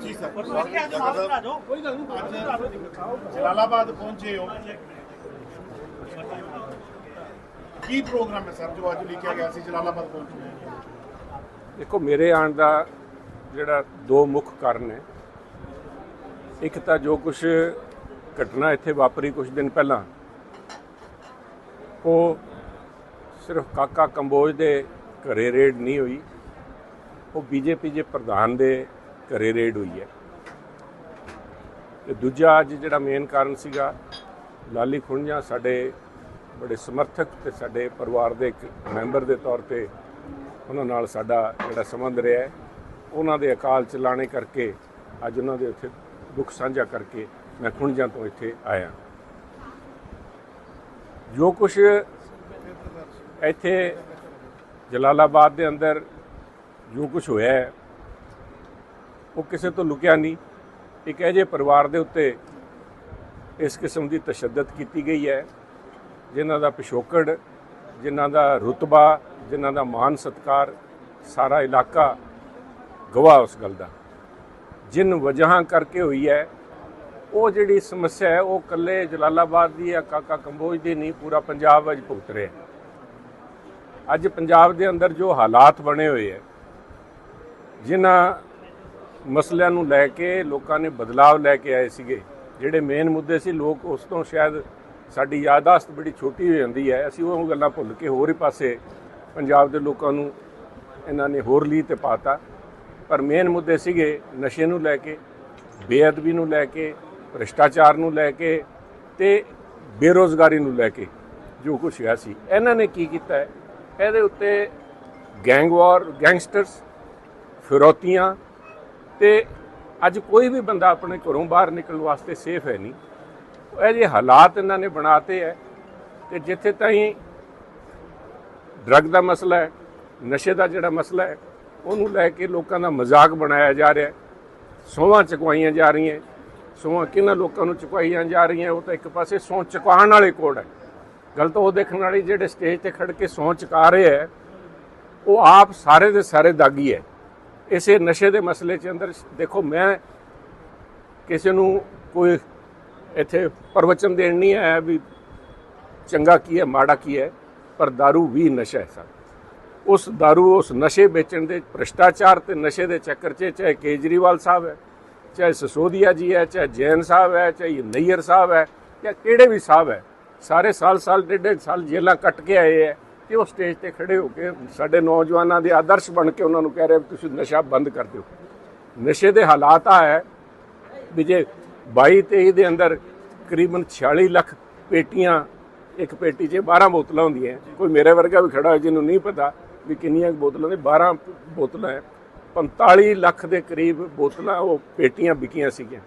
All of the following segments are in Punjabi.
ਜੀ ਸਰ। ਕੋਈ ਗੱਲ ਨਹੀਂ ਜਲਾਲਾਬਾਦ ਪਹੁੰਚੇ ਹੋ। ਕੀ ਪ੍ਰੋਗਰਾਮ ਹੈ ਸਰ ਜੋ ਅੱਜ ਲਿਖਿਆ ਗਿਆ ਸੀ ਜਲਾਲਾਬਾਦ ਪਹੁੰਚੇ ਦੇਖੋ ਮੇਰੇ ਆਉਣ ਦਾ ਜਿਹੜਾ ਦੋ ਮੁੱਖ ਕਾਰਨ ਹੈ ਇੱਕ ਤਾਂ ਜੋ ਕੁਝ ਘਟਨਾ ਇੱਥੇ ਵਾਪਰੀ ਕੁਝ ਦਿਨ ਪਹਿਲਾਂ ਉਹ ਸਿਰਫ ਕਾਕਾ ਕੰਬੋਜ ਦੇ ਘਰੇ ਰੇਡ ਨਹੀਂ ਹੋਈ। ਉਹ ਬੀਜੇਪੀ ਦੇ ਪ੍ਰਧਾਨ ਦੇ ਘਰੇ ਰੇਡ ਹੋਈ ਹੈ। ਤੇ ਦੂਜਾ ਅੱਜ ਜਿਹੜਾ ਮੇਨ ਕਾਰਨ ਸੀਗਾ ਲਾਲੀ ਖੁੰਝਾ ਸਾਡੇ ਬੜੇ ਸਮਰਥਕ ਤੇ ਸਾਡੇ ਪਰਿਵਾਰ ਦੇ ਇੱਕ ਮੈਂਬਰ ਦੇ ਤੌਰ ਤੇ ਉਹਨਾਂ ਨਾਲ ਸਾਡਾ ਜਿਹੜਾ ਸੰਬੰਧ ਰਿਹਾ ਹੈ, ਉਹਨਾਂ ਦੇ ਅਕਾਲ ਚਲਾਣੇ ਕਰਕੇ ਅੱਜ ਉਹਨਾਂ ਦੇ ਉੱਥੇ ਦੁੱਖ ਸਾਂਝਾ ਕਰਕੇ ਮੈਂ ਖੁੰਝਾਂ ਤੋਂ ਇੱਥੇ ਆਇਆ। ਜੋ ਕੁਝ ਇੱਥੇ ਜਲਾਲਾਬਾਦ ਦੇ ਅੰਦਰ ਜੋ ਕੁਝ ਹੋਇਆ ਹੈ, ਉਹ ਕਿਸੇ ਤੋਂ ਲੁਕਿਆ ਨਹੀਂ। ਇੱਕ ਅਜੇ ਪਰਿਵਾਰ ਦੇ ਉੱਤੇ ਇਸ ਕਿਸਮ ਦੀ ਤਸ਼ੱਦਦ ਕੀਤੀ ਗਈ ਹੈ, ਜਿਨ੍ਹਾਂ ਦਾ ਪਿਛੋਕੜ, ਜਿਨ੍ਹਾਂ ਦਾ ਰੁਤਬਾ, ਜਿਨ੍ਹਾਂ ਦਾ ਮਾਨ ਸਤਕਾਰ, ਸਾਰਾ ਇਲਾਕਾ ਗਵਾਹ ਉਸ ਗੱਲ ਦਾ। ਜਿਨ ਵਜ੍ਹਾ ਕਰਕੇ ਹੋਈ ਹੈ, ਉਹ ਜਿਹੜੀ ਸਮੱਸਿਆ ਹੈ, ਉਹ ਕੱਲੇ ਜਲਾਲਾਬਾਦ ਦੀ ਜਾਂ ਕਾਕਾ ਕੰਬੋਜ ਦੀ ਨਹੀਂ, ਪੂਰਾ ਪੰਜਾਬ ਅੱਜ ਭੁਗਤ ਰਿਹਾ ਅੱਜ ਪੰਜਾਬ ਦੇ ਅੰਦਰ ਜੋ ਹਾਲਾਤ ਬਣੇ ਹੋਏ ਹੈ ਜਿਨ੍ਹਾਂ ਮਸਲਿਆਂ ਨੂੰ ਲੈ ਕੇ ਲੋਕਾਂ ਨੇ ਬਦਲਾਵ ਲੈ ਕੇ ਆਏ ਸੀਗੇ, ਜਿਹੜੇ ਮੇਨ ਮੁੱਦੇ ਸੀ, ਲੋਕ ਉਸ ਤੋਂ ਸ਼ਾਇਦ ਸਾਡੀ ਯਾਦਾਸ਼ਤ ਬੜੀ ਛੋਟੀ ਹੋ ਜਾਂਦੀ ਹੈ। ਅਸੀਂ ਉਹ ਗੱਲਾਂ ਭੁੱਲ ਕੇ ਹੋਰ ਹੀ ਪਾਸੇ ਪੰਜਾਬ ਦੇ ਲੋਕਾਂ ਨੂੰ ਇਹਨਾਂ ਨੇ ਹੋਰ ਲੀਹ ਤੇ ਪਾਤਾ। ਪਰ ਮੇਨ ਮੁੱਦੇ ਸੀਗੇ ਨਸ਼ੇ ਨੂੰ ਲੈ ਕੇ, ਬੇਅਦਬੀ ਨੂੰ ਲੈ ਕੇ, ਭ੍ਰਿਸ਼ਟਾਚਾਰ ਨੂੰ ਲੈ ਕੇ ਤੇ ਬੇਰੋਜ਼ਗਾਰੀ ਨੂੰ ਲੈ ਕੇ ਜੋ ਕੁਝ ਹੋਇਆ ਸੀ। ਇਹਨਾਂ ਨੇ ਕੀ ਕੀਤਾ ਹੈ? ਇਹਦੇ ਉੱਤੇ ਗੈਂਗ ਵਾਰ ਗੈਂਗਸਟਰਸ ਫਿਰੌਤੀਆਂ ਤੇ ਅੱਜ ਕੋਈ ਵੀ ਬੰਦਾ ਆਪਣੇ ਘਰੋਂ ਬਾਹਰ ਨਿਕਲਣ ਵਾਸਤੇ ਸੇਫ ਹੈ ਨਹੀਂ। ਇਹ ਜਿਹੇ ਹਾਲਾਤ ਇਹਨਾਂ ਨੇ ਬਣਾਤੇ ਹੈ ਤੇ ਜਿੱਥੇ ਤਾਈਂ ਡਰੱਗ ਦਾ ਮਸਲਾ ਹੈ, ਨਸ਼ੇ ਦਾ ਜਿਹੜਾ ਮਸਲਾ ਹੈ, ਉਹਨੂੰ ਲੈ ਕੇ ਲੋਕਾਂ ਦਾ ਮਜ਼ਾਕ ਬਣਾਇਆ ਜਾ ਰਿਹਾ ਹੈ। ਸੋਹਾਂ ਚੁਕਵਾਈਆਂ ਜਾ ਰਹੀਆਂ ਸੋਹਾਂ ਕਿਹਨਾਂ ਲੋਕਾਂ ਨੂੰ ਚੁਕਵਾਈਆਂ ਜਾ ਰਹੀਆਂ, ਉਹ ਤਾਂ ਇੱਕ ਪਾਸੇ ਸਹੁੰ ਚੁਕਾਉਣ ਵਾਲੇ ਕੋਡ ਹੈ। ਗੱਲ ਤਾਂ ਉਹ ਦੇਖਣ ਵਾਲੀ ਜਿਹੜੇ ਸਟੇਜ ਤੇ ਖੜ ਕੇ ਸਹੁੰ ਚੁਕਾ ਰਹੇ ਹੈ, ਉਹ ਆਪ ਸਾਰੇ ਦੇ ਸਾਰੇ ਦਾਗੀ ਹੈ। ਇਸੇ ਨਸ਼ੇ ਦੇ ਮਸਲੇ 'ਚ ਅੰਦਰ ਦੇਖੋ ਮੈਂ ਕਿਸੇ ਨੂੰ ਕੋਈ ਇੱਥੇ ਪ੍ਰਵਚਨ ਦੇਣ ਨਹੀਂ ਆਇਆ ਵੀ ਚੰਗਾ ਕੀ ਹੈ ਮਾੜਾ ਕੀ ਹੈ ਪਰ दारू ਵੀ ਨਸ਼ਾ ਹੈ ਸਰ ਉਸ दारू ਉਸ ਨਸ਼ੇ ਵੇਚਣ ਦੇ ਭ੍ਰਿਸ਼ਟਾਚਾਰ ਤੇ ਨਸ਼ੇ ਦੇ ਚੱਕਰ 'ਚ ਚਾਹੇ ਕੇਜਰੀਵਾਲ ਸਾਹਿਬ ਹੈ ਚਾਹੇ ਸਸੋਦੀਆ ਜੀ ਹੈ ਚਾਹੇ ਜੈਨ ਸਾਹਿਬ ਹੈ ਚਾਹੇ ਨਈਅਰ ਸਾਹਿਬ ਹੈ ਜਾਂ ਕਿਹੜੇ ਵੀ ਸਾਹਿਬ ਹੈ ਸਾਰੇ ਸਾਲ ਸਾਲ ਡੇਢ ਡੇਢ ਸਾਲ ਜੇਲਾਂ ਕੱਟ ਕੇ ਆਏ ਹੈ ਕਿ ਉਹ ਸਟੇਜ ਤੇ ਖੜੇ ਹੋ ਕੇ ਸਾਡੇ ਨੌਜਵਾਨਾਂ ਦੇ ਆਦਰਸ਼ ਬਣ ਕੇ ਉਹਨਾਂ ਨੂੰ ਕਹਿ ਰਹੇ ਵੀ ਤੁਸੀਂ ਨਸ਼ਾ ਬੰਦ ਕਰ ਦਿਓ। ਨਸ਼ੇ ਦੇ ਹਾਲਾਤ ਆ ਹੈ। ਵੀ ਜੇ 22 23 ਦੇ ਅੰਦਰ ਕਰੀਬਨ 46 ਲੱਖ ਪੇਟੀਆਂ, ਇੱਕ ਪੇਟੀ 'ਚ 12 ਬੋਤਲਾਂ ਹੁੰਦੀਆਂ ਕੋਈ ਮੇਰੇ ਵਰਗਾ ਵੀ ਖੜਾ ਹੋਇਆ ਜਿਹਨੂੰ ਨਹੀਂ ਪਤਾ ਵੀ ਕਿੰਨੀਆਂ ਬੋਤਲਾਂ ਨੇ। 12 ਬੋਤਲਾਂ ਹੈ। 45 ਲੱਖ ਦੇ ਕਰੀਬ ਬੋਤਲਾਂ ਉਹ ਪੇਟੀਆਂ ਵਿਕੀਆਂ ਸੀਗੀਆਂ।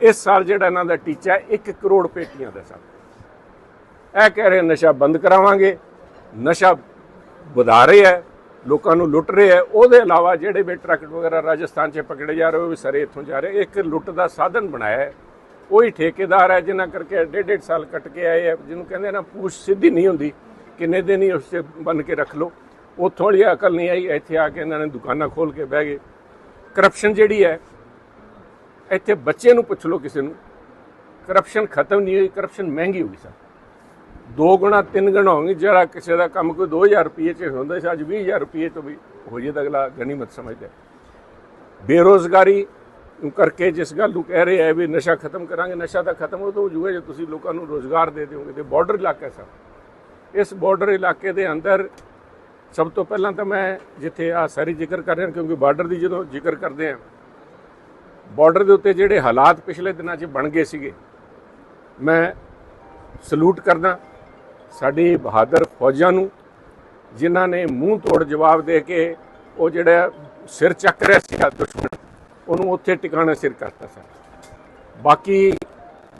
ਇਸ ਸਾਲ ਜਿਹੜਾ ਇਹਨਾਂ ਦਾ ਟੀਚਾ ਹੈ 1 ਕਰੋੜ ਪੇਟੀਆਂ ਦਾ ਸਰ। ਇਹ ਕਹਿ ਰਹੇ ਨਸ਼ਾ ਬੰਦ ਕਰਾਵਾਂਗੇ। ਨਸ਼ਾ ਵਧਾ ਰਹੇ ਹੈ, ਲੋਕਾਂ ਨੂੰ ਲੁੱਟ ਰਹੇ ਹੈ, ਉਹਦੇ ਇਲਾਵਾ ਜਿਹੜੇ ਵੀ ਟਰੱਕ ਵਗੈਰਾ ਰਾਜਸਥਾਨ 'ਚ ਪਕੜੇ ਜਾ ਰਹੇ, ਉਹ ਵੀ ਸਾਰੇ ਇੱਥੋਂ ਜਾ ਰਹੇ। ਇੱਕ ਲੁੱਟ ਦਾ ਸਾਧਨ ਬਣਾਇਆ ਹੈ। ਉਹੀ ਠੇਕੇਦਾਰ ਹੈ, ਜਿਨ੍ਹਾਂ ਕਰਕੇ ਡੇਢ ਡੇਢ ਸਾਲ ਕੱਟ ਕੇ ਆਏ ਹੈ, ਜਿਹਨੂੰ ਕਹਿੰਦੇ ਨਾ ਪੂਛ ਸਿੱਧੀ ਨਹੀਂ ਹੁੰਦੀ, ਕਿੰਨੇ ਦਿਨ ਹੀ ਉਸ 'ਚ ਬਨ ਕੇ ਰੱਖ ਲਓ। ਉੱਥੋਂ ਵਾਲੀ ਅਕਲ ਨਹੀਂ ਆਈ, ਇੱਥੇ ਆ ਕੇ ਇਹਨਾਂ ਨੇ ਦੁਕਾਨਾਂ ਖੋਲ ਕੇ ਬਹਿ ਗਏ। ਕਰਪਸ਼ਨ ਜਿਹੜੀ ਹੈ, ਇੱਥੇ ਬੱਚੇ ਨੂੰ ਪੁੱਛ ਲਓ ਕਿਸੇ ਨੂੰ, ਕਰਪਸ਼ਨ ਖਤਮ ਨਹੀਂ ਹੋਈ, ਕਰਪਸ਼ਨ ਮਹਿੰਗੀ ਹੋ ਗਈ ਸਰ। ਦੋ ਗੁਣਾ ਤਿੰਨ ਗੁਣਾ ਹੋਣਗੇ ਜਿਹੜਾ ਕਿਸੇ ਦਾ ਕੰਮ ਕੋਈ 2000 ਰੁਪਏ ਚ ਹੁੰਦਾ ਸੀ ਅੱਜ 20000 ਰੁਪਏ ਤੋਂ ਵੀ ਹੋ ਜੇ ਤਾਂ ਅਗਲਾ ਗਨੀਮਤ ਸਮਝਦਾ ਹੈ। ਬੇਰੋਜ਼ਗਾਰੀ ਨੂੰ ਕਰਕੇ ਜਿਸ ਗੱਲ ਨੂੰ ਕਹਿ ਰਹੇ ਹੈ ਵੀ ਨਸ਼ਾ ਖਤਮ ਕਰਾਂਗੇ, ਨਸ਼ਾ ਤਾਂ ਖਤਮ ਉਦੋਂ ਹੋ ਜਾਊਗਾ ਜੇ ਤੁਸੀਂ ਲੋਕਾਂ ਨੂੰ ਰੋਜ਼ਗਾਰ ਦੇ ਦਿਓਗੇ, ਤੇ ਬਾਰਡਰ ਇਲਾਕਾ ਸਰ ਇਸ ਬਾਰਡਰ ਇਲਾਕੇ ਦੇ ਅੰਦਰ ਸਭ ਤੋਂ ਪਹਿਲਾਂ ਤਾਂ ਮੈਂ ਜਿੱਥੇ ਆ ਸਾਰੀ ਜ਼ਿਕਰ ਕਰ ਰਿਹਾ, ਕਿਉਂਕਿ ਬਾਰਡਰ ਦੀ ਜਦੋਂ ਜ਼ਿਕਰ ਕਰਦੇ ਆ ਬਾਰਡਰ ਦੇ ਉੱਤੇ ਜਿਹੜੇ ਹਾਲਾਤ ਪਿਛਲੇ ਦਿਨਾਂ 'ਚ ਬਣ ਗਏ ਸੀਗੇ, ਮੈਂ ਸਲੂਟ ਕਰਦਾ ਸਾਡੀ ਬਹਾਦਰ ਫੌਜਾਂ ਨੂੰ, ਜਿਨ੍ਹਾਂ ਨੇ ਮੂੰਹ ਤੋੜ ਜਵਾਬ ਦੇ ਕੇ ਉਹ ਜਿਹੜਾ ਸਿਰ ਚੱਕ ਰਿਹਾ ਸੀ ਦੁਸ਼ਮਣ, ਉਹਨੂੰ ਉੱਥੇ ਟਿਕਾਣਾ ਸਿਰ ਕਰਤਾ ਸਰ। ਬਾਕੀ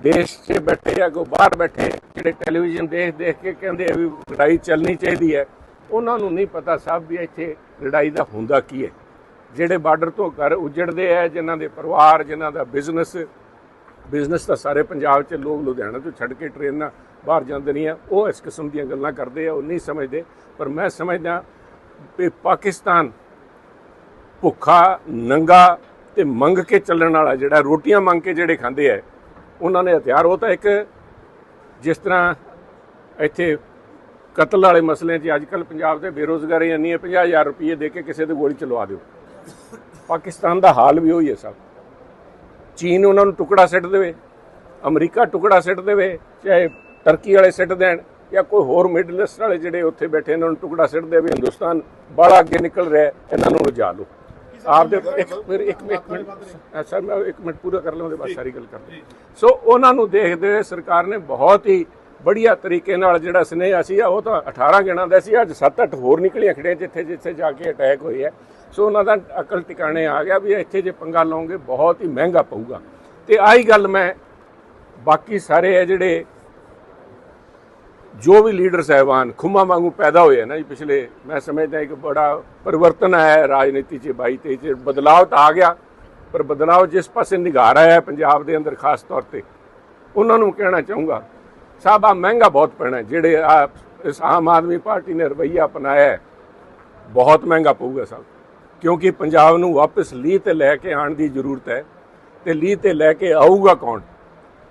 ਦੇਸ਼ 'ਚ ਬੈਠੇ ਜਾਂ ਕੋ ਬਾਹਰ ਬੈਠੇ, ਜਿਹੜੇ ਟੈਲੀਵਿਜ਼ਨ ਦੇਖ ਦੇਖ ਕੇ ਕਹਿੰਦੇ ਆ ਵੀ ਲੜਾਈ ਚੱਲਣੀ ਚਾਹੀਦੀ ਹੈ, ਉਹਨਾਂ ਨੂੰ ਨਹੀਂ ਪਤਾ ਸਾਹਿਬ ਵੀ ਇੱਥੇ ਲੜਾਈ ਦਾ ਹੁੰਦਾ ਕੀ ਹੈ। ਜਿਹੜੇ ਬਾਰਡਰ ਤੋਂ ਘਰ ਉਜੜਦੇ ਆ, ਜਿਨ੍ਹਾਂ ਦੇ ਪਰਿਵਾਰ, ਜਿਨ੍ਹਾਂ ਦਾ ਬਿਜ਼ਨਸ ਬਿਜ਼ਨਸ ਤਾਂ ਸਾਰੇ ਪੰਜਾਬ 'ਚ ਲੋਕ ਲੁਧਿਆਣਾ ਤੋਂ ਛੱਡ ਕੇ ਟ੍ਰੇਨਾਂ ਬਾਹਰ ਜਾਂਦੇ ਨਹੀਂ ਆ, ਉਹ ਇਸ ਕਿਸਮ ਦੀਆਂ ਗੱਲਾਂ ਕਰਦੇ ਆ, ਉਹ ਨਹੀਂ ਸਮਝਦੇ। ਪਰ ਮੈਂ ਸਮਝਦਾ ਵੀ ਪਾਕਿਸਤਾਨ ਭੁੱਖਾ, ਨੰਗਾ ਤੇ ਮੰਗ ਕੇ ਚੱਲਣ ਵਾਲਾ ਜਿਹੜਾ ਰੋਟੀਆਂ ਮੰਗ ਕੇ ਜਿਹੜੇ ਖਾਂਦੇ ਆ, ਉਹਨਾਂ ਨੇ ਹਥਿਆਰ, ਉਹ ਤਾਂ ਇੱਕ ਜਿਸ ਤਰ੍ਹਾਂ ਇੱਥੇ ਕਤਲ ਵਾਲੇ ਮਸਲੇ 'ਚ ਅੱਜ ਕੱਲ ਪੰਜਾਬ ਦੇ ਬੇਰੋਜ਼ਗਾਰੀ ਇੰਨੀ ਹੈ 50000 ਰੁਪਏ ਦੇ ਕੇ ਕਿਸੇ ਦੇ ਗੋਲੀ ਚਲਵਾ ਦਿਓ। ਪਾਕਿਸਤਾਨ ਦਾ ਹਾਲ ਵੀ ਉਹੀ ਹੈ ਸਭ। ਚੀਨ ਉਹਨਾਂ ਨੂੰ ਟੁਕੜਾ ਸਿੱਟ ਦੇਵੇ, ਅਮਰੀਕਾ ਟੁਕੜਾ ਸਿੱਟ ਦੇਵੇ, ਚਾਹੇ ਟਰਕੀ ਵਾਲੇ ਸਿੱਟ ਦੇਣ ਜਾਂ ਕੋਈ ਹੋਰ ਮਿਡਲ ਈਸਟ ਵਾਲੇ ਜਿਹੜੇ ਉੱਥੇ ਬੈਠੇ ਇਹਨਾਂ ਨੂੰ ਟੁਕੜਾ ਸਿੱਟ ਦੇਵੇ ਹਿੰਦੁਸਤਾਨ ਬੜਾ ਅੱਗੇ ਨਿਕਲ ਰਿਹਾ ਇਹਨਾਂ ਨੂੰ ਰੁਝਾ ਲਓ ਆਪ ਦੇ ਇੱਕ ਫਿਰ ਇੱਕ ਮਿੰਟ ਸਰ ਮੈਂ ਇੱਕ ਮਿੰਟ ਪੂਰਾ ਕਰ ਲਵਾਂ ਉਹਦੇ ਬਾਅਦ ਸਾਰੀ ਗੱਲ ਕਰ ਲਾਂ ਸੋ ਉਹਨਾਂ ਨੂੰ ਦੇਖਦੇ ਹੋਏ ਸਰਕਾਰ ਨੇ ਬਹੁਤ ਹੀ ਬੜੀਆ ਤਰੀਕੇ ਨਾਲ ਜਿਹੜਾ ਸੁਨੇਹਾ ਸੀ ਉਹ ਤਾਂ 18 ਗਿਣਾ ਦਾ ਸੀ ਅੱਜ 7-8 ਹੋਰ ਨਿਕਲੀਆਂ ਖੜੇ ਜਿੱਥੇ ਜਿੱਥੇ ਜਾ ਕੇ ਅਟੈਕ ਹੋਏ ਹੈ ਸੋ ਉਹਨਾਂ ਦਾ ਅਕਲ ਟਿਕਾਣੇ ਆ ਗਿਆ ਵੀ ਇੱਥੇ ਜੇ ਪੰਗਾ ਲਾਉਂਗੇ ਬਹੁਤ ਹੀ ਮਹਿੰਗਾ ਪਊਗਾ। ਤੇ ਆਹੀ ਗੱਲ ਮੈਂ ਬਾਕੀ ਸਾਰੇ ਜਿਹੜੇ ਜੋ ਵੀ ਲੀਡਰ ਸਹਿਬਾਨ ਖੁੰਮਾ ਵਾਂਗੂ ਪੈਦਾ ਹੋਏ ਹੈ ਨਾ ਜੀ ਪਿਛਲੇ, ਮੈਂ ਸਮਝਦਾ ਇੱਕ ਬੜਾ ਪਰਿਵਰਤਨ ਆਇਆ ਹੈ ਰਾਜਨੀਤੀ 'ਚ 22 23 ਚ ਬਦਲਾਅ ਤਾਂ ਆ ਗਿਆ, ਪਰ ਬਦਲਾਅ ਜਿਸ ਪਾਸੇ ਨਿਗਾਰ ਆਇਆ ਹੈ ਪੰਜਾਬ ਦੇ ਅੰਦਰ ਖਾਸ ਤੌਰ ਤੇ, ਉਹਨਾਂ ਨੂੰ ਕਹਿਣਾ ਚਾਹੂੰਗਾ ਸਾਹਿਬ ਆ ਮਹਿੰਗਾ ਬਹੁਤ ਪੈਣਾ ਜਿਹੜੇ ਆ ਇਸ ਆਮ ਆਦਮੀ ਪਾਰਟੀ ਨੇ ਰਵਈਆ ਅਪਣਾਇਆ ਬਹੁਤ ਮਹਿੰਗਾ ਪਊਗਾ ਸਾਹਿਬ ਕਿਉਂਕਿ ਪੰਜਾਬ ਨੂੰ ਵਾਪਸ ਲੀਹ ਤੇ ਲੈ ਕੇ ਆਉਣ ਦੀ ਜ਼ਰੂਰਤ ਹੈ, ਤੇ ਲੀਹ ਤੇ ਲੈ ਕੇ ਆਊਗਾ ਕੌਣ?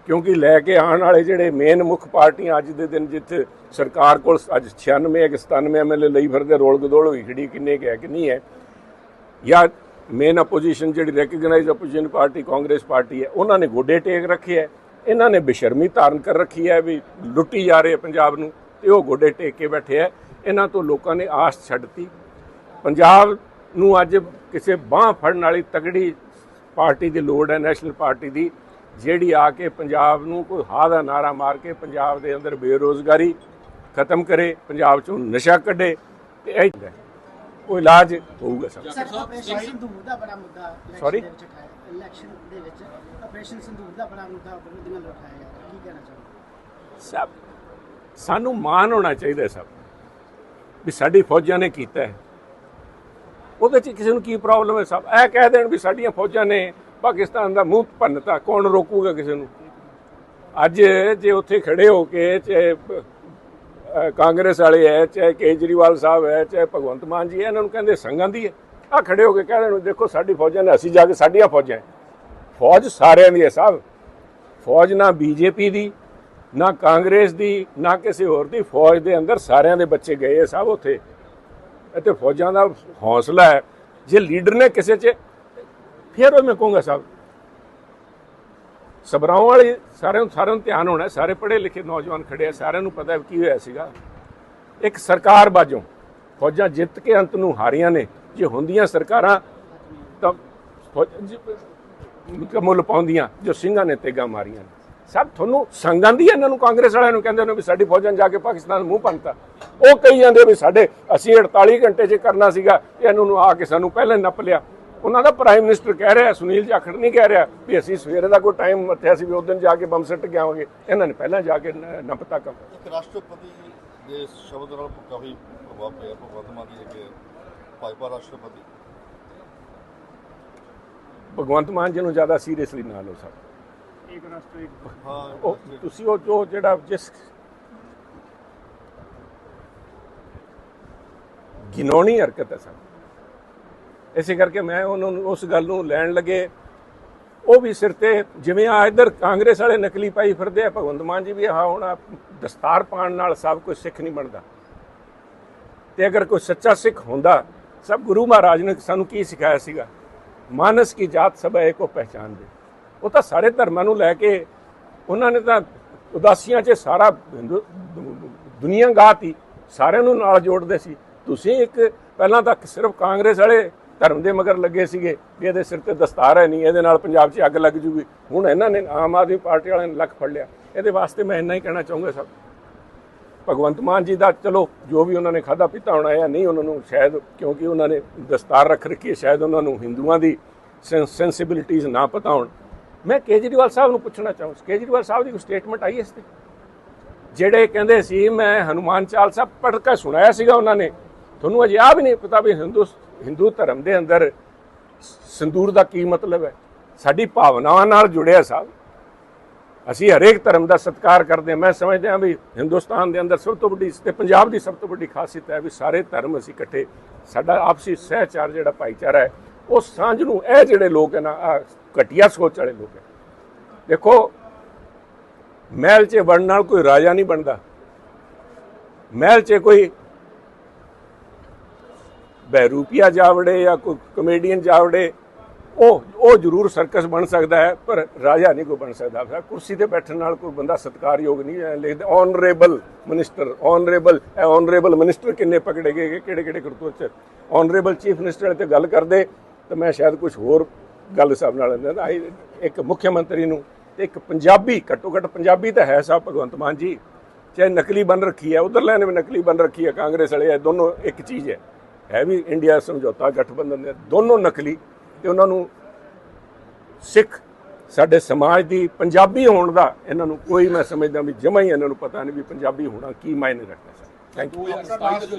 ਕਿਉਂਕਿ ਲੈ ਕੇ ਆਉਣ ਵਾਲੇ ਜਿਹੜੇ ਮੇਨ ਮੁੱਖ ਪਾਰਟੀਆਂ ਅੱਜ ਦੇ ਦਿਨ ਜਿੱਥੇ ਸਰਕਾਰ ਕੋਲ ਅੱਜ 96 ਕਿ 97 ਐਮਐਲਏ ਲਈ ਫਿਰਦੇ, ਰੋਲ ਗਦੋਲ ਹੋਈ ਖੜੀ ਕਿੰਨੇ ਕੁ ਹੈ ਕਿ ਨਹੀਂ ਹੈ, ਜਾਂ ਮੇਨ ਆਪੋਜੀਸ਼ਨ ਜਿਹੜੀ recognise opposition party, Congress party ਹੈ, ਉਹਨਾਂ ਨੇ ਗੋਡੇ ਟੇਕ ਰੱਖੇ ਹੈ, ਇਹਨਾਂ ਨੇ ਬੇਸ਼ਰਮੀ ਧਾਰਨ ਕਰ ਰੱਖੀ ਹੈ ਵੀ ਲੁੱਟੀ ਜਾ ਰਹੇ ਪੰਜਾਬ ਨੂੰ, ਤੇ ਉਹ ਗੋਡੇ ਟੇਕ ਕੇ ਬੈਠੇ ਹੈ, ਇਹਨਾਂ ਤੋਂ ਲੋਕਾਂ ਨੇ ਆਸ ਛੱਡਤੀ। ਪੰਜਾਬ ਨੂੰ ਅੱਜ ਕਿਸੇ ਬਾਹ ਫੜਨ ਵਾਲੀ ਤਗੜੀ ਪਾਰਟੀ ਦੀ ਲੋੜ ਹੈ, ਨੈਸ਼ਨਲ ਪਾਰਟੀ ਦੀ ਜਿਹੜੀ ਆ ਕੇ ਪੰਜਾਬ ਨੂੰ ਕੋਈ ਹਾਹ ਦਾ ਨਾਰਾ ਮਾਰ ਕੇ ਪੰਜਾਬ ਦੇ ਅੰਦਰ ਬੇਰੋਜ਼ਗਾਰੀ ਖਤਮ ਕਰੇ ਪੰਜਾਬ ਚੋਂ ਨਸ਼ਾ ਕੱਢੇ ਤੇ ਇਹ ਕੋਈ ਇਲਾਜ ਹੋਊਗਾ ਸਭ ਸਰ ਆਪਰੇਸ਼ਨ ਸੰਦੂਰ ਦਾ ਬੜਾ ਮੁੱਦਾ election Sorry? ਦੇ ਵਿੱਚ ਉਠਾਇਆ ਇਲੈਕਸ਼ਨ ਦੇ ਵਿੱਚ ਆਪਰੇਸ਼ਨ ਸੰਦੂਰ ਦਾ ਬੜਾ ਮੁੱਦਾ ਵਿਰੋਧੀਆਂ ਨੇ ਉਠਾਇਆ ਹੈ। ਕੀ ਕਹਿਣਾ ਚਾਹੋਗੇ ਸਭ ਸਾਨੂੰ ਮਾਣ ਹੋਣਾ ਚਾਹੀਦਾ ਹੈ ਸਭ ਵੀ ਸਾਡੀ ਫੌਜਾਂ ਨੇ ਕੀਤਾ ਹੈ ਉਹਦੇ 'ਚ ਕਿਸੇ ਨੂੰ ਕੀ ਪ੍ਰੋਬਲਮ ਹੈ ਸਭ ਇਹ ਕਹਿ ਦੇਣ ਵੀ ਸਾਡੀਆਂ ਫੌਜਾਂ ਨੇ ਪਾਕਿਸਤਾਨ ਦਾ ਮੂੰਹ ਭੰਨਤਾ, ਕੌਣ ਰੋਕੂਗਾ ਕਿਸੇ ਨੂੰ? ਅੱਜ ਜੇ ਉੱਥੇ ਖੜੇ ਹੋ ਕੇ ਚਾਹੇ ਕਾਂਗਰਸ ਵਾਲੇ ਹੈ, ਚਾਹੇ ਕੇਜਰੀਵਾਲ ਸਾਹਿਬ ਹੈ, ਚਾਹੇ ਭਗਵੰਤ ਮਾਨ ਜੀ ਹੈ, ਇਹਨਾਂ ਨੂੰ ਕਹਿੰਦੇ ਸੰਗਾਂ ਦੀ ਹੈ। ਆ ਖੜੇ ਹੋ ਕੇ ਕਹਿ ਦੇਣ ਦੇਖੋ ਸਾਡੀ ਫੌਜਾਂ ਨੇ, ਅਸੀਂ ਜਾ ਕੇ ਸਾਡੀਆਂ ਫੌਜਾਂ ਫੌਜ ਸਾਰਿਆਂ ਦੀ ਹੈ ਸਾਹਿਬ ਫੌਜ ਨਾ ਬੀਜੇਪੀ ਦੀ, ਨਾ ਕਾਂਗਰਸ ਦੀ, ਨਾ ਕਿਸੇ ਹੋਰ ਦੀ। ਫੌਜ ਦੇ ਅੰਦਰ ਸਾਰਿਆਂ ਦੇ ਬੱਚੇ ਗਏ ਆ ਸਭ ਉੱਥੇ। ਇੱਥੇ ਫੌਜਾਂ ਦਾ ਹੌਸਲਾ ਹੈ। ਜੇ ਲੀਡਰ ਨੇ ਕਿਸੇ 'ਚ ਫਿਰ ਉਹ ਮੈਂ ਕਹੂੰਗਾ ਸਾਹਿਬ ਸਬਰਾਉਂ ਵਾਲੀ ਸਾਰਿਆਂ ਨੂੰ ਸਾਰਿਆਂ ਨੂੰ ਧਿਆਨ ਹੋਣਾ, ਸਾਰੇ ਪੜ੍ਹੇ ਲਿਖੇ ਨੌਜਵਾਨ ਖੜੇ ਆ, ਸਾਰਿਆਂ ਨੂੰ ਪਤਾ ਕੀ ਹੋਇਆ ਸੀਗਾ। ਇੱਕ ਸਰਕਾਰ ਬਾਜੋਂ ਫੌਜਾਂ ਜਿੱਤ ਕੇ ਅੰਤ ਨੂੰ ਹਾਰੀਆਂ ਨੇ। ਜੇ ਹੁੰਦੀਆਂ ਸਰਕਾਰਾਂ, ਤਾਂ ਫੌਜ- ਮੁੱਲ ਪਾਉਂਦੀਆਂ, ਜੋ ਸਿੰਘਾਂ ਨੇ ਤੇਗਾ ਮਾਰੀਆਂ ਨੇ। ਸਭ ਤੁਹਾਨੂੰ ਸੰਗਾਂ ਦੀ ਇਹਨਾਂ ਨੂੰ, ਕਾਂਗਰਸ ਵਾਲਿਆਂ ਨੂੰ ਕਹਿੰਦੇ ਨੇ ਵੀ ਸਾਡੀ ਫੌਜਾਂ ਜਾ ਕੇ ਪਾਕਿਸਤਾਨ ਮੂੰਹ ਪੰਨਤਾ ਉਹ ਕਹੀ ਜਾਂਦੇ ਵੀ ਸਾਡੇ ਅਸੀਂ 48 ਘੰਟੇ 'ਚ ਕਰਨਾ ਸੀਗਾ ਇਹਨਾਂ ਨੂੰ ਆ ਕੇ ਸਾਨੂੰ ਪਹਿਲਾਂ ਨੱਪ ਲਿਆ। ਉਹਨਾਂ ਦਾ ਪ੍ਰਾਈਮ ਮਿਨਿਸਟਰ ਕਹਿ ਰਿਹਾ ਸੁਨੀਲ ਜਾਖੜ ਨਹੀਂ ਕਹਿ ਰਿਹਾ ਵੀ ਅਸੀਂ ਸਵੇਰੇ ਦਾ ਕੋਈ ਟਾਈਮ ਮੱਥਿਆ ਸੀ ਵੀ ਉਸ ਦਿਨ ਜਾ ਕੇ ਬੰਬ ਸੱਟ ਕੇ ਆਵਾਂਗੇ। ਇਹਨਾਂ ਨੇ ਪਹਿਲਾਂ ਜਾ ਕੇ ਨ- ਨੱਪਤਾ ਕੰਮ। ਇੱਕ ਰਾਸ਼ਟਰਪਤੀ ਦੇ ਸ਼ਬਦ ਨਾਲ ਕਾਫੀ ਪ੍ਰਭਾਵ ਪਿਆ ਭਗਵੰਤ ਮਾਨ ਦੀ ਅੱਗੇ ਭਾਜਪਾ ਰਾਸ਼ਟਰਪਤੀ। ਭਗਵੰਤ ਮਾਨ ਜੀ ਨੂੰ ਜ਼ਿਆਦਾ ਸੀਰੀਅਸਲੀ ਨਾ ਲਓ ਸਭ ਹਾਂ ਉਹ ਤੁਸੀਂ ਉਹ ਜੋ ਜਿਹੜਾ ਜਿਸ ਗਿਨੋਣੀ ਹਰਕਤ ਹੈ ਸਰ। ਇਸੇ ਕਰਕੇ ਮੈਂ ਉਹਨਾਂ ਨੂੰ ਉਸ ਗੱਲ ਨੂੰ ਲੈਣ ਲੱਗੇ। ਉਹ ਵੀ ਸਿਰ ਤੇ ਜਿਵੇਂ ਆ ਇੱਧਰ ਕਾਂਗਰਸ ਵਾਲੇ ਨਕਲੀ ਪਾਈ ਫਿਰਦੇ ਆ, ਭਗਵੰਤ ਮਾਨ ਜੀ ਵੀ ਆ, ਹੁਣ ਆਹ ਦਸਤਾਰ ਪਾਣ ਨਾਲ ਸਭ ਕੁਝ ਸਿੱਖ ਨਹੀਂ ਬਣਦਾ। ਤੇ ਅਗਰ ਕੋਈ ਸੱਚਾ ਸਿੱਖ ਹੁੰਦਾ, ਸਭ ਗੁਰੂ ਮਹਾਰਾਜ ਨੇ ਸਾਨੂੰ ਕੀ ਸਿਖਾਇਆ ਸੀਗਾ? ਮਾਨਸ ਕੀ ਜਾਤ ਸਭ ਏਕੋ ਪਹਿਚਾਨ ਦੇ। ਉਹ ਤਾਂ ਸਾਰੇ ਧਰਮਾਂ ਨੂੰ ਲੈ ਕੇ ਉਹਨਾਂ ਨੇ ਤਾਂ ਉਦਾਸੀਆਂ 'ਚ ਸਾਰਾ ਹਿੰਦੂ, ਦੁਨੀਆ ਗਾਤੀ, ਸਾਰਿਆਂ ਨੂੰ ਨਾਲ ਜੋੜਦੇ ਸੀ। ਤੁਸੀਂ ਇੱਕ, ਪਹਿਲਾਂ ਤਾਂ ਸਿਰਫ ਕਾਂਗਰਸ ਵਾਲੇ ਧਰਮ ਦੇ ਮਗਰ ਲੱਗੇ ਸੀਗੇ ਵੀ ਇਹਦੇ ਸਿਰ ਤੇ ਦਸਤਾਰ ਹੈ ਨਹੀਂ, ਇਹਦੇ ਨਾਲ ਪੰਜਾਬ 'ਚ ਅੱਗ ਲੱਗ ਜੂਗੀ। ਹੁਣ ਇਹਨਾਂ ਨੇ ਆਮ ਆਦਮੀ ਪਾਰਟੀ ਵਾਲਿਆਂ ਨੇ ਲੱਕ ਫੜ ਲਿਆ। ਇਹਦੇ ਵਾਸਤੇ ਮੈਂ ਇੰਨਾ ਹੀ ਕਹਿਣਾ ਚਾਹੂੰਗਾ ਸਭ। ਭਗਵੰਤ ਮਾਨ ਜੀ ਦਾ ਚਲੋ, ਜੋ ਵੀ ਉਹਨਾਂ ਨੇ ਖਾਦਾ ਪੀਤਾ ਹੋਣਾ ਹੈ ਨਹੀਂ, ਉਹਨਾਂ ਨੂੰ ਸ਼ਾਇਦ ਕਿਉਂਕਿ ਉਹਨਾਂ ਨੇ ਦਸਤਾਰ ਰੱਖ ਰੱਖੀ ਹੈ, ਸ਼ਾਇਦ ਉਹਨਾਂ ਨੂੰ ਹਿੰਦੂਆਂ ਦੀ ਸੈਂਸਿਬਿਲਿਟੀਜ਼ ਨਾ ਪਤਾ ਹੋਣ। ਮੈਂ ਕੇਜਰੀਵਾਲ ਸਾਹਿਬ ਨੂੰ ਪੁੱਛਣਾ ਚਾਹੂੰ ਕੇਜਰੀਵਾਲ ਸਾਹਿਬ ਦੀ ਕੋਈ ਸਟੇਟਮੈਂਟ ਆਈ ਇਸ ਤੇ? ਜਿਹੜੇ ਕਹਿੰਦੇ ਸੀ, ਮੈਂ ਹਨੂਮਾਨ ਚਾਲਸਾ ਪੜ੍ਹ ਕੇ ਸੁਣਾਇਆ ਸੀਗਾ ਉਹਨਾਂ ਨੇ। ਤੁਹਾਨੂੰ ਅਜੇ ਆ ਵੀ ਨਹੀਂ ਪਤਾ ਵੀ ਹਿੰਦੂ ਹਿੰਦੂ ਧਰਮ ਦੇ ਅੰਦਰ ਸੰਦੂਰ ਦਾ ਕੀ ਮਤਲਬ ਹੈ? ਸਾਡੀ ਭਾਵਨਾਵਾਂ ਨਾਲ ਜੁੜਿਆ ਸਾਹਿਬ ਅਸੀਂ ਹਰੇਕ ਧਰਮ ਦਾ ਸਤਿਕਾਰ ਕਰਦੇ ਹਾਂ। ਮੈਂ ਸਮਝਦਾ ਹਾਂ ਵੀ ਹਿੰਦੁਸਤਾਨ ਦੇ ਅੰਦਰ ਸਭ ਤੋਂ ਵੱਡੀ ਤੇ ਪੰਜਾਬ ਦੀ ਸਭ ਤੋਂ ਵੱਡੀ ਖਾਸੀਅਤ ਹੈ ਵੀ ਸਾਰੇ ਧਰਮ ਅਸੀਂ ਇਕੱਠੇ, ਸਾਡਾ ਆਪਸੀ ਸਹਿਚਾਰ ਜਿਹੜਾ ਭਾਈਚਾਰਾ ਹੈ, ਉਹ ਸਾਂਝ ਨੂੰ ਇਹ ਜਿਹੜੇ ਲੋਕ ਹੈ ਨਾ, ਆਹ ਘਟੀਆ ਸੋਚ ਵਾਲੇ ਲੋਕ ਹੈ। ਦੇਖੋ, ਮਹਿਲ 'ਚ ਵੜਨ ਨਾਲ ਕੋਈ ਰਾਜਾ ਨਹੀਂ ਬਣਦਾ। ਮਹਿਲ 'ਚ ਕੋਈ ਬੈਰੂਪੀਆ ਜਾਵੜੇ ਜਾਂ ਕੋਈ ਕਮੇਡੀਅਨ ਜਾਵੜੇ, ਉਹ ਉਹ ਜ਼ਰੂਰ ਸਰਕਸ ਬਣ ਸਕਦਾ ਹੈ, ਪਰ ਰਾਜਾ ਨਹੀਂ ਕੋਈ ਬਣ ਸਕਦਾ। ਫਿਰ ਕੁਰਸੀ ਤੇ ਬੈਠਣ ਨਾਲ ਕੋਈ ਬੰਦਾ ਸਤਿਕਾਰਯੋਗ ਨਹੀਂ ਹੈ, ਲਿਖਦੇ ਆਨਰੇਬਲ ਮਿਨਿਸਟਰ ਆਨਰੇਬਲ ਇਹ ਆਨਰੇਬਲ ਮਿਨਿਸਟਰ ਕਿੰਨੇ ਪਕੜੇ ਗਏ ਕਿਹੜੇ ਕਿਹੜੇ ਕਰਤੂਤ ਚ? ਆਨਰੇਬਲ ਚੀਫ ਮਿਨਿਸਟਰ ਤੇ ਗੱਲ ਕਰਦੇ, ਤਾਂ ਮੈਂ ਸ਼ਾਇਦ ਕੁਝ ਹੋਰ ਗੱਲ ਸਭ ਨਾਲ ਲੈਂਦਾ ਇੱਕ ਮੁੱਖ ਮੰਤਰੀ ਨੂੰ, ਤੇ ਇੱਕ ਪੰਜਾਬੀ, ਘੱਟੋ ਘੱਟ ਪੰਜਾਬੀ ਤਾਂ ਹੈ ਸਾਹਿਬ ਭਗਵੰਤ ਮਾਨ ਜੀ। ਚਾਹੇ ਨਕਲੀ ਬਣ ਰੱਖੀ ਹੈ ਉਧਰ ਲੈਣੇ ਵੀ ਨਕਲੀ ਬਣ ਰੱਖੀ ਹੈ, ਕਾਂਗਰਸ ਵਾਲੇ ਇਹ ਦੋਨੋਂ ਇੱਕ ਚੀਜ਼ ਹੈ। ਹੈ ਵੀ ਇੰਡੀਆ ਸਮਝੌਤਾ ਗਠਬੰਧਨ ਦੇ ਦੋਨੋਂ ਨਕਲੀ ਤੇ ਉਹਨਾਂ ਨੂੰ ਸਿੱਖ ਸਾਡੇ ਸਮਾਜ ਦੀ ਪੰਜਾਬੀ ਹੋਣ ਦਾ ਇਹਨਾਂ ਨੂੰ ਕੋਈ ਮੈਂ ਸਮਝਦਾ ਵੀ ਜਮਾ ਹੀ ਇਹਨਾਂ ਨੂੰ ਪਤਾ ਨਹੀਂ ਵੀ ਪੰਜਾਬੀ ਹੋਣਾ ਕੀ ਮਾਇਨੇ ਰੱਖਦਾ ਥੈਂਕ ਯੂ